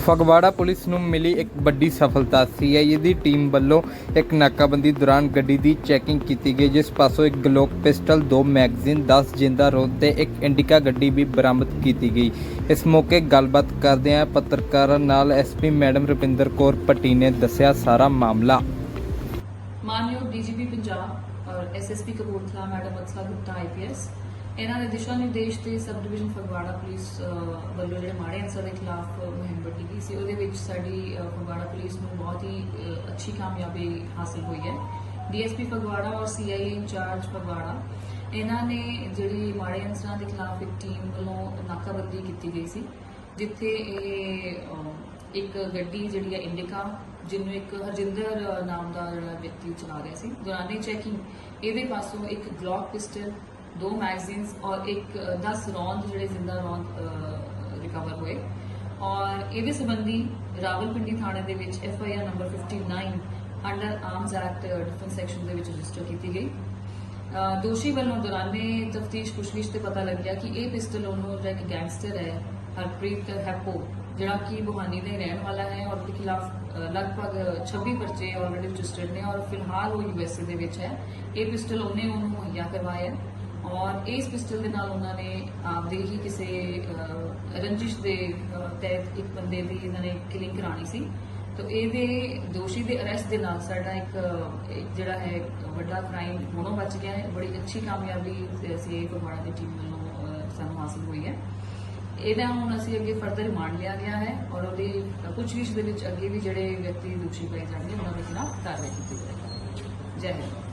Phagwara police ਨੂੰ ਮਿਲੀ ਇੱਕ ਵੱਡੀ ਸਫਲਤਾ। ਸੀਆਈਏ ਦੀ ਟੀਮ ਵੱਲੋਂ ਇੱਕ ਨਾਕਾਬੰਦੀ ਦੌਰਾਨ ਗੱਡੀ ਦੀ ਚੈਕਿੰਗ ਕੀਤੀ ਗਈ, ਜਿਸ ਪਾਸੋਂ ਇੱਕ ਗਲੋਕ ਪਿਸਟਲ, ਦੋ ਮੈਗਜ਼ੀਨ 10 ਜਿੰਦਾ ਰੋਦ ਤੇ ਇੱਕ ਇੰਡੀਕਾ ਗੱਡੀ ਵੀ ਬਰਾਮਦ ਕੀਤੀ ਗਈ। ਇਸ ਮੌਕੇ ਗੱਲਬਾਤ ਕਰਦਿਆਂ ਪੱਤਰਕਾਰਾਂ ਨਾਲ ਐਸਪੀ ਮੈਡਮ ਰੁਪਿੰਦਰ ਕੌਰ ਪੱਟੀ ਨੇ ਦੱਸਿਆ, ਸਾਰਾ ਮਾਮਲਾ ਮਾਨਯੋਗ ਡੀਜੀਪੀ ਪੰਜਾਬ ਔਰ SSP Kapurthala, madam Vatsala Gupta IPS ਇਹਨਾਂ ਦੇ ਦਿਸ਼ਾ ਨਿਰਦੇਸ਼ ਤੇ ਸਬ ਡਿਵੀਜ਼ਨ ਫਗਵਾੜਾ ਪੁਲਿਸ ਵੱਲੋਂ ਜਿਹੜੇ ਮਾੜੇ ਅਨਸਰ ਦੇ ਖਿਲਾਫ ਮੁਹਿੰਮ ਵੱਡੀ ਗਈ ਸੀ ਉਹਦੇ ਵਿੱਚ ਸਾਡੀ ਫਗਵਾੜਾ ਪੁਲਿਸ ਨੂੰ ਬਹੁਤ ਹੀ ਅੱਛੀ ਕਾਮਯਾਬੀ ਹਾਸਲ ਹੋਈ ਹੈ। ਡੀਐਸਪੀ ਫਗਵਾੜਾ ਔਰ ਸੀਆਈਏ ਇੰਚਾਰਜ ਫਗਵਾੜਾ ਇਹਨਾਂ ਨੇ ਜਿਹੜੀ ਮਾੜੇ ਅਨਸਰਾਂ ਦੇ ਖਿਲਾਫ ਇੱਕ ਟੀਮ ਵੱਲੋਂ ਨਾਕਾਬੰਦੀ ਕੀਤੀ ਗਈ ਸੀ ਜਿੱਥੇ ਇਹ ਇੱਕ ਗੱਡੀ ਜਿਹੜੀ ਹੈ ਇੰਡੀਕਾ ਜਿਹਨੂੰ ਇੱਕ ਹਰਜਿੰਦਰ ਨਾਮ ਦਾ ਜਿਹੜਾ ਵਿਅਕਤੀ ਚਲਾ ਰਿਹਾ ਸੀ। ਦੌਰਾਨੇ ਚੈਕਿੰਗ ਇਹਦੇ ਪਾਸੋਂ ਇੱਕ ਗਲੌਕ ਪਿਸਟਲ ਦੋ ਮੈਗਜ਼ੀਨਸ ਔਰ ਇੱਕ ਅ, 10 ਰੌਂਦ ਜਿਹੜੇ ਜ਼ਿੰਦਾ ਰੌਂਦ ਰਿਕਵਰ ਹੋਏ। ਔਰ ਇਹਦੇ ਸੰਬੰਧੀ ਰਾਵਲਪਿੰਡੀ ਥਾਣੇ ਦੇ ਵਿੱਚ F I R number 59 under arms act defence section ਦੇ ਵਿੱਚ ਰਜਿਸਟਰ ਕੀਤੀ ਗਈ। ਦੋਸ਼ੀ ਵੱਲੋਂ ਦੌਰਾਨੇ ਤਫਤੀਸ਼ ਪੁੱਛਗਿੱਛ ਤੇ ਪਤਾ ਲੱਗਿਆ ਕਿ ਇਹ ਪਿਸਟਲ ਉਹਨੂੰ ਜਿਹੜਾ ਇੱਕ ਗੈਂਗਸਟਰ ਹੈ, ਹਰਪ੍ਰੀਤ ਹੈਪੋ, ਜਿਹੜਾ ਕਿ ਬੁਹਾਨੀ ਦਾ ਰਹਿਣ ਵਾਲਾ ਹੈ ਔਰ ਉਹਦੇ ਖਿਲਾਫ ਲਗਭਗ 26 ਪਰਚੇ ਆਲਰੇਡੀ ਰਜਿਸਟਰਡ ਨੇ ਔਰ ਫਿਲਹਾਲ ਉਹ ਯੂਐਸਏ ਦੇ ਵਿੱਚ ਹੈ। ਇਹ ਪਿਸਟਲ ਉਹਨੇ ਉਹਨੂੰ ਮੁਹੱਈਆ ਕਰਵਾਇਆ ਔਰ ਇਸ ਪਿਸਟਲ ਦੇ ਨਾਲ ਉਹਨਾਂ ਨੇ ਆਪਦੇ ਹੀ ਕਿਸੇ ਰੰਜਿਸ਼ ਦੇ ਤਹਿਤ ਇੱਕ ਬੰਦੇ ਦੀ ਇਹਨਾਂ ਨੇ ਕਿਲਿੰਗ ਕਰਾਣੀ ਸੀ। ਤੋ ਇਹਦੇ ਦੋਸ਼ੀ ਦੇ ਅਰੈਸਟ ਦੇ ਨਾਲ ਸਾਡਾ ਇੱਕ ਜਿਹੜਾ ਹੈ, ਵੱਡਾ ਕ੍ਰਾਈਮ ਹੋਣੋਂ ਬਚ ਗਿਆ ਹੈ। ਬੜੀ ਅੱਛੀ ਕਾਮਯਾਬੀ ਅਸੀਂ ਫਗਵਾੜਾ ਦੀ ਟੀਮ ਵੱਲੋਂ ਸਾਨੂੰ ਹਾਸਲ ਹੋਈ ਹੈ। ਇਹਦਾ ਹੁਣ ਅਸੀਂ ਅੱਗੇ ਫਰਦਰ ਰਿਮਾਂਡ ਲਿਆ ਗਿਆ ਹੈ ਔਰ ਉਹਦੀ ਪੁੱਛਗਿੱਛ ਦੇ ਵਿੱਚ ਅੱਗੇ ਵੀ ਜਿਹੜੇ ਵਿਅਕਤੀ ਦੋਸ਼ੀ ਪਾਏ ਜਾਣਗੇ, ਉਹਨਾਂ ਦੇ ਖਿਲਾਫ ਕਾਰਵਾਈ ਕੀਤੀ ਜਾਏਗੀ। ਜੈ ਹਿੰਦ।